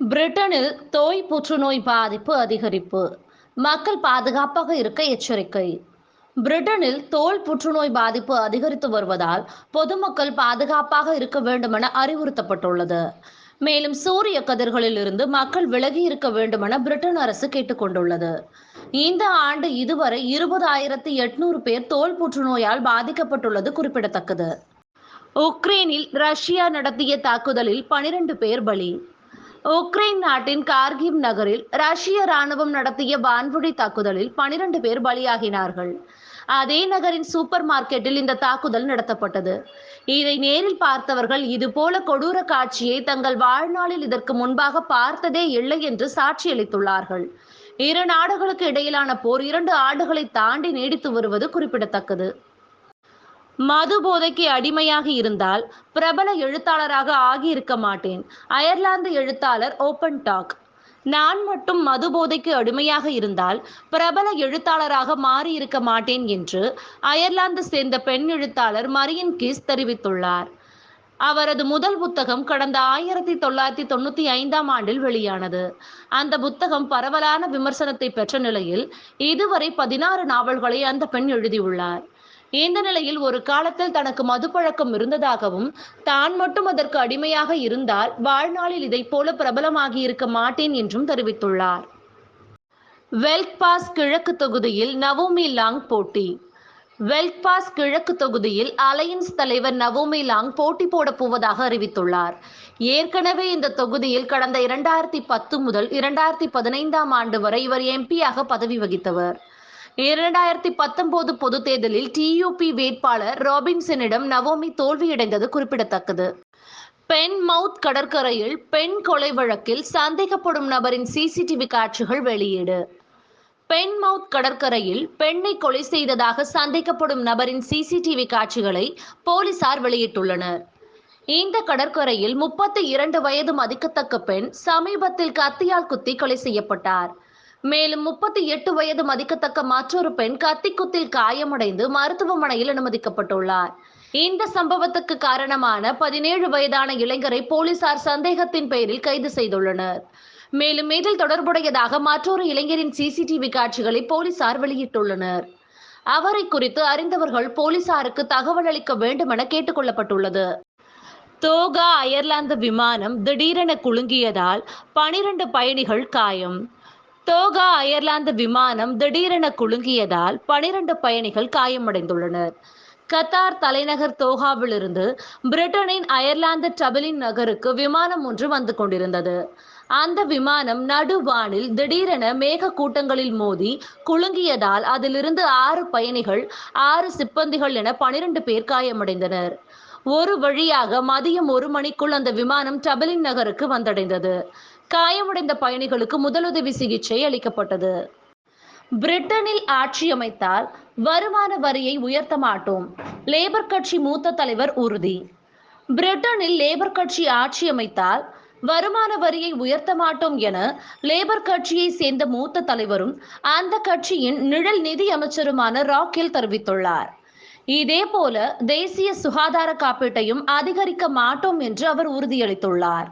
பிரிட்டனில் தோய் புற்றுநோய் பாதிப்பு அதிகரிப்பு. மக்கள் பாதுகாப்பாக இருக்க எச்சரிக்கை. பிரிட்டனில் தோல் புற்றுநோய் பாதிப்பு அதிகரித்து வருவதால் பொதுமக்கள் பாதுகாப்பாக இருக்க வேண்டுமென அறிவுறுத்தப்பட்டுள்ளது. மேலும் சூரிய கதிர்களில் இருந்து மக்கள் விலகி இருக்க வேண்டுமென பிரிட்டன் அரசு கேட்டுக்கொண்டுள்ளது இந்த ஆண்டு இதுவரை இருபதாயிரத்தி எட்நூறு பேர் தோல் புற்றுநோயால் பாதிக்கப்பட்டுள்ளது குறிப்பிடத்தக்கது. உக்ரைனில் ரஷ்யா நடத்திய தாக்குதலில் பனிரெண்டு பேர் பலி. உக்ரைன் நாட்டின் கார்கிவ் நகரில் ரஷ்ய ராணுவம் நடத்திய வான்வழி தாக்குதலில் பனிரெண்டு பேர் பலியாகினார்கள். அதே நகரின் சூப்பர் மார்க்கெட்டில் இந்த தாக்குதல் நடத்தப்பட்டது. இதை நேரில் பார்த்தவர்கள் இதுபோல கொடூர காட்சியை தங்கள் வாழ்நாளில் இதற்கு முன்பாக பார்த்ததே இல்லை என்று சாட்சியளித்துள்ளார்கள். இரு நாடுகளுக்கு இடையிலான போர் இரண்டு ஆண்டுகளை தாண்டி நீடித்து வருவது குறிப்பிடத்தக்கது. மது போதைக்கு அடிமையாக இருந்தால் பிரபல எழுத்தாளராக ஆகியிருக்க மாட்டேன். அயர்லாந்து எழுத்தாளர் ஓப்பன் டாக் நான் மட்டும் மது போதைக்கு அடிமையாக இருந்தால் பிரபல எழுத்தாளராக மாறியிருக்க மாட்டேன் என்று அயர்லாந்து சேர்ந்த பெண் எழுத்தாளர் மரியன் கீஸ் தெரிவித்துள்ளார். அவரது முதல் புத்தகம் கடந்த ஆயிரத்தி தொள்ளாயிரத்தி தொண்ணூத்தி ஐந்தாம் ஆண்டில் வெளியானது. அந்த புத்தகம் பரவலான விமர்சனத்தை பெற்ற நிலையில் இதுவரை பதினாறு நாவல்களை அந்த பெண் எழுதியுள்ளார். இந்த நிலையில் ஒரு காலத்தில் தனக்கு மதுப்பழக்கம் இருந்ததாகவும் தான் மட்டும் அதற்கு அடிமையாக இருந்தால் வாழ்நாளில் இதைப் போல பிரபலமாகி இருக்க மாட்டேன் என்றும் தெரிவித்துள்ளார். வெல்க்பாஸ் கிழக்கு தொகுதியில் நவோமி லாங் போட்டி. வெல்க்பாஸ் கிழக்கு தொகுதியில் அலையன்ஸ் தலைவர் நவோமி லாங் போட்டி போடப் போவதாக அறிவித்துள்ளார். ஏற்கனவே இந்த தொகுதியில் கடந்த இரண்டாயிரத்தி பத்து முதல் இரண்டாயிரத்தி பதினைந்தாம் ஆண்டு வரை இவர் எம்பியாக பதவி வகித்தவர். இரண்டாயிரத்தி பத்தொன்பது பொதுத் தேர்தலில் டியூபி வேட்பாளர் ராபின்சனிடம் நவோமி தோல்வியடைந்தது குறிப்பிடத்தக்கது. பென் மவுத் கடற்கரையில் பெண் கொலை வழக்கில் சந்தேகப்படும் நபரின் சிசிடிவி காட்சிகள் வெளியீடு. பென் மவுத் கடற்கரையில் பெண்ணை கொலை செய்ததாக சந்தேகப்படும் நபரின் சிசிடிவி காட்சிகளை போலீசார் வெளியிட்டுள்ளனர். இந்த கடற்கரையில் முப்பத்தி இரண்டு வயது மதிக்கத்தக்க பெண் சமீபத்தில் கத்தியால் குத்தி கொலை செய்யப்பட்டார். மேலும் முப்பத்தி எட்டு வயது மதிக்கத்தக்க மற்றொரு பெண் கத்திக்குத்தில் காயமடைந்து மருத்துவமனையில் அனுமதிக்கப்பட்டுள்ளார். இந்த சம்பவத்துக்கு காரணமான பதினேழு வயதான இளைஞரை போலீசார் சந்தேகத்தின் பெயரில் கைது செய்துள்ளனர். மேலும் இதில் தொடர்புடையதாக மற்றொரு இளைஞரின் சிசிடிவி காட்சிகளை போலீசார் வெளியிட்டுள்ளனர். அவரை குறித்து அறிந்தவர்கள் போலீசாருக்கு தகவல் அளிக்க வேண்டும் என கேட்டுக்கொள்ளப்பட்டுள்ளது. தோகா அயர்லாந்து விமானம் திடீரென குலுங்கியதால் பனிரண்டு பயணிகள் காயம். தோகா அயர்லாந்து விமானம் திடீரென குலுங்கியதால் பனிரண்டு பயணிகள் காயமடைந்துள்ளனர். கத்தார் தலைநகர் தோஹாவிலிருந்து பிரிட்டனின் அயர்லாந்து டபிலின் நகருக்கு விமானம் ஒன்று வந்து கொண்டிருந்தது. அந்த விமானம் நடுவானில் திடீரென மேக கூட்டங்களில் மோதி குலுங்கியதால் அதிலிருந்து ஆறு பயணிகள் ஆறு சிப்பந்திகள் என பனிரெண்டு பேர் காயமடைந்தனர். ஒரு வழியாக மதியம் ஒரு மணிக்குள் அந்த விமானம் டபிலின் நகருக்கு வந்தடைந்தது. காயமடைந்த பயணிகளுக்கு முதலுதவி சிகிச்சை அளிக்கப்பட்டது. பிரிட்டனில் ஆட்சி அமைத்தால் வருமான வரியை உயர்த்த மாட்டோம். லேபர் கட்சி மூத்த தலைவர் உறுதி. பிரிட்டனில் லேபர் கட்சி ஆட்சி அமைத்தால் வருமான வரியை உயர்த்த மாட்டோம் என லேபர் கட்சியை சேர்ந்த மூத்த தலைவரும் அந்த கட்சியின் நிழல் நிதி அமைச்சருமான ராக்கில் தெரிவித்துள்ளார். இதே போல தேசிய சுகாதார காப்பீட்டையும் அதிகரிக்க மாட்டோம் என்று அவர் உறுதியளித்துள்ளார்.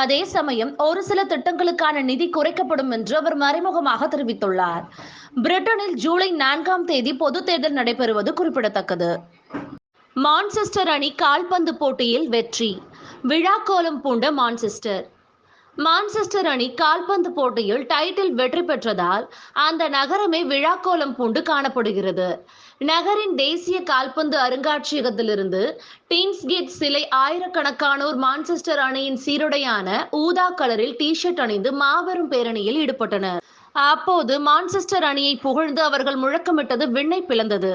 அதே சமயம் ஒரு சில திட்டங்களுக்கான நிதி குறைக்கப்படும் என்று அவர் மறைமுகமாக தெரிவித்துள்ளார். பிரிட்டனில் ஜூலை நான்காம் தேதி பொது தேர்தல் நடைபெறுவது குறிப்பிடத்தக்கது. மான்செஸ்டர் அணி கால்பந்து போட்டியில் வெற்றி. விழாக்கோலம் பூண்ட மான்செஸ்டர். மான்செஸ்டர் அணி கால்பந்து போட்டியில் டைட்டில் வெற்றி பெற்றதால் அந்த நகரமே விழாக்கோலம் பூண்டு காணப்படுகிறது. நகரின் தேசிய கால்பந்து அருங்காட்சியகத்திலிருந்து டீன்ஸ்கேட் சிலை ஆயிரக்கணக்கானோர் மான்செஸ்டர் அணியின் சீருடையான ஊதா கலரில் டி ஷர்ட் அணிந்து மாபெரும் பேரணியில் ஈடுபட்டனர். அப்போது மான்செஸ்டர் அணியை புகழ்ந்து அவர்கள் முழக்கமிட்டது விண்ணை பிளந்தது.